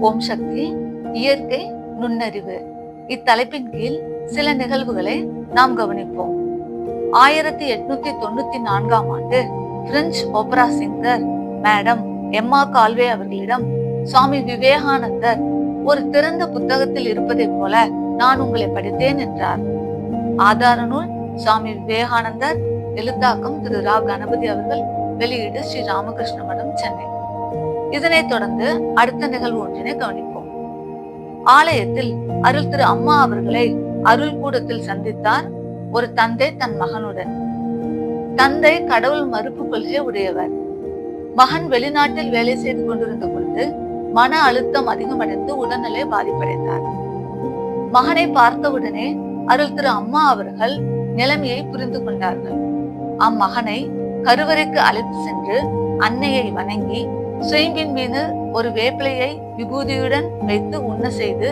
ஓம் சக்தி இயற்கை நுண்ணறிவு. இத்தலைப்பின் கீழ் சில நிகழ்வுகளை நாம் கவனிப்போம். ஆயிரத்தி எட்நூத்தி தொண்ணூத்தி நான்காம் ஆண்டு பிரெஞ்சு ஓபரா சிங்கர் மேடம் எம்மா கால்வே அவர்களிடம் சுவாமி விவேகானந்தர் ஒரு திறந்த புத்தகத்தில் இருப்பதைப் போல நான் உங்களை படித்தேன் என்றார். ஆதார நூல் சுவாமி விவேகானந்தர் எழுத்தாக்கம் திரு. ரா கணபதி அவர்கள் வெளியீடு ஸ்ரீ ராமகிருஷ்ண மடம் சென்னை. இதனைத் தொடர்ந்து அடுத்த நிகழ்வு ஒன்றினை கவனிப்போம். ஆலயத்தில் அருள் திரு அம்மா அவர்களை அருள் கூடத்தில் சந்தித்தார் ஒரு தந்தை தன் மகனுடன். தந்தை கடவுள் மறுப்பு கொள்கை உடையவர். மகன் வெளிநாட்டில் வேலை செய்து கொண்டிருந்த பொழுது மன அழுத்தம் அதிகமடைந்து உடல்நிலை பாதிப்படைந்தார். மகனை பார்த்தவுடனே அருள் திரு அம்மா அவர்கள் நிலைமையை புரிந்து கொண்டார்கள். அம்மகனை கருவறைக்கு அழைத்து சென்று அன்னையை வணங்கி சுயம்பின் மீது ஒரு வேப்பிலையை விபூதியுடன் வைத்து உண்ண செய்து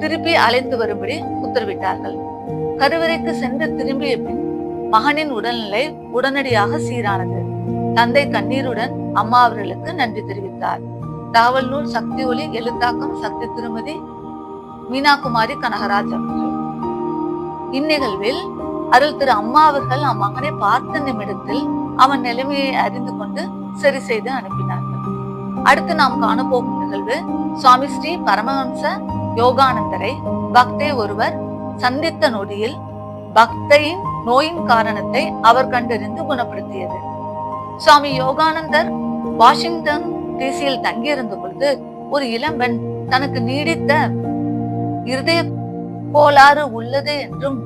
திருப்பி அழைத்து வரும்படி உத்தரவிட்டார்கள். கருவறைக்கு சென்று திரும்பிய பின் மகனின் உடல்நிலை உடனடியாக சீரானது. தந்தை கண்ணீருடன் அம்மா அவர்களுக்கு நன்றி தெரிவித்தார். தாவல் நூல் சக்தி ஒளி எழுத்தாக்கம் சக்தி திருமதி மீனாகுமாரி கனகராஜ் அவர்கள். இந்நிகழ்வில் அருள் திரு அம்மா அவர்கள் அம்மகனை பார்த்த நிமிடத்தில் அவன் நிலைமையை அறிந்து கொண்டு சரி செய்து அனுப்பினார். அடுத்து நாம் காணப்போகும் நிகழ்வு சுவாமி ஸ்ரீ பரமஹம்ச யோகானந்தரை பக்தை ஒருவர் சந்தித்த நொடியில் பக்தையின் நோயின் காரணத்தை அவர் கண்டறிந்து குணப்படுத்தியது. சுவாமி யோகானந்தர் வாஷிங்டன் டிசியில் தங்கியிருந்த பொழுது ஒரு இளம்பெண் தனக்கு நீடித்த இருதய கோளாறு உள்ளது என்றும்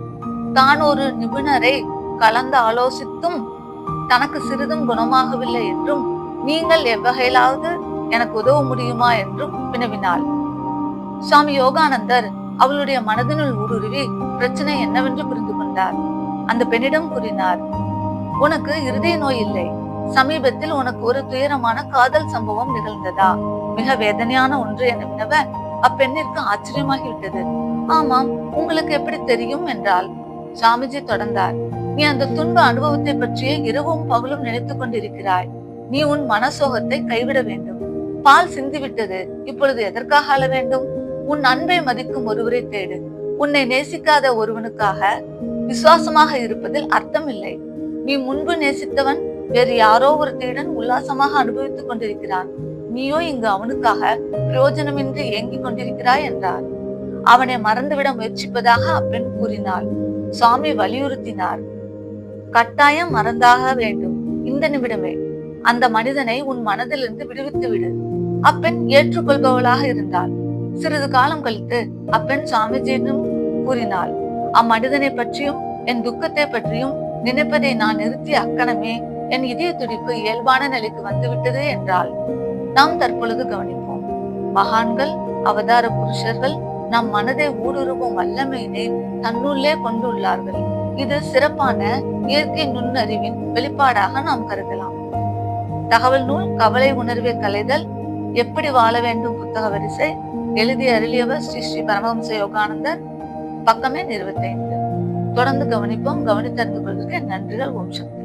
தான் ஒரு நிபுணரை கலந்து ஆலோசித்தும் தனக்கு சிறிதும் குணமாகவில்லை என்றும் நீங்கள் எவ்வகையிலாவது எனக்கு உதவ முடியுமா என்றும் வினவினாள். சுவாமி யோகானந்தர் அவளுடைய மனதினுள் ஊடுருவி பிரச்சனை என்னவென்று புரிந்து கொண்டார். அந்த பெண்ணிடம் கூறினார் உனக்கு இருதய நோய் இல்லை. சமீபத்தில் உனக்கு ஒரு துயரமான காதல் சம்பவம் நிகழ்ந்ததா? மிக வேதனையான ஒன்று என வினவ அப்பெண்ணிற்கு ஆச்சரியமாகிவிட்டது. ஆமாம் உங்களுக்கு எப்படி தெரியும் என்றால் சாமிஜி தொடர்ந்தார் நீ அந்த துன்ப அனுபவத்தை பற்றியே இரவும் பகலும் நினைத்துக் கொண்டிருக்கிறாய். நீ உன் மனசோகத்தை கைவிட வேண்டும். பால் சிந்திவிட்டது இப்பொழுது எதற்காக அழ வேண்டும்? உன் அன்பை மதிக்கும் ஒருவரை தேடு. உன்னை நேசிக்காத ஒருவனுக்காக விசுவாசமாக இருப்பதில் அர்த்தம் இல்லை. நீ முன்பு நேசித்தவன் வேறு யாரோ ஒரு தேடன் உல்லாசமாக அனுபவித்துக் கொண்டிருக்கிறான். நீயோ இங்கு அவனுக்காக பிரயோஜனமின்றி ஏங்கிக் கொண்டிருக்கிறாய் என்றார். அவனை மறந்துவிட முயற்சிப்பதாக அப்பெண் கூறினாள். சுவாமி வலியுறுத்தினார். கட்டாயம் மறந்தாக வேண்டும். இந்த நிமிடமே. அந்த மனிதனை உன் மனதிலிருந்து விடுவித்து விடு. அப்பெண் ஏற்றுக்கொள்பவளாக இருந்தாள். சிறிது காலம் கழித்து அப்பெண் சுவாமிஜியிடம் கூறினாள் அம்மனிதனை பற்றியும் என் துக்கத்தை பற்றியும் நினைப்பதை நான் நிறுத்தி அக்கணமே என் இதய துடிப்பு இயல்பான நிலைக்கு வந்துவிட்டது என்றால் நாம் தற்பொழுது கவனிப்போம். மகான்கள் அவதார புருஷர்கள் நம் மனதை ஊடுருவும் வல்லமையினை தன்னுள்ளே கொண்டுள்ளார்கள். இது சிறப்பான இயற்கை நுண்ணறிவின் வெளிப்பாடாக நாம் கருதலாம். தகவல் நூல் கவலை உணர்வை கலைதல் எப்படி வாழ வேண்டும் புத்தக வரிசை எழுதி அருளியவர் ஸ்ரீ ஸ்ரீ பரமஹம்ச யோகானந்தர் பக்கமே இருபத்தைந்து. தொடர்ந்து கவனிப்போம் கவனித்தறிந்து கொள்வதற்கு நன்றிகள் ஓம் சக்தி.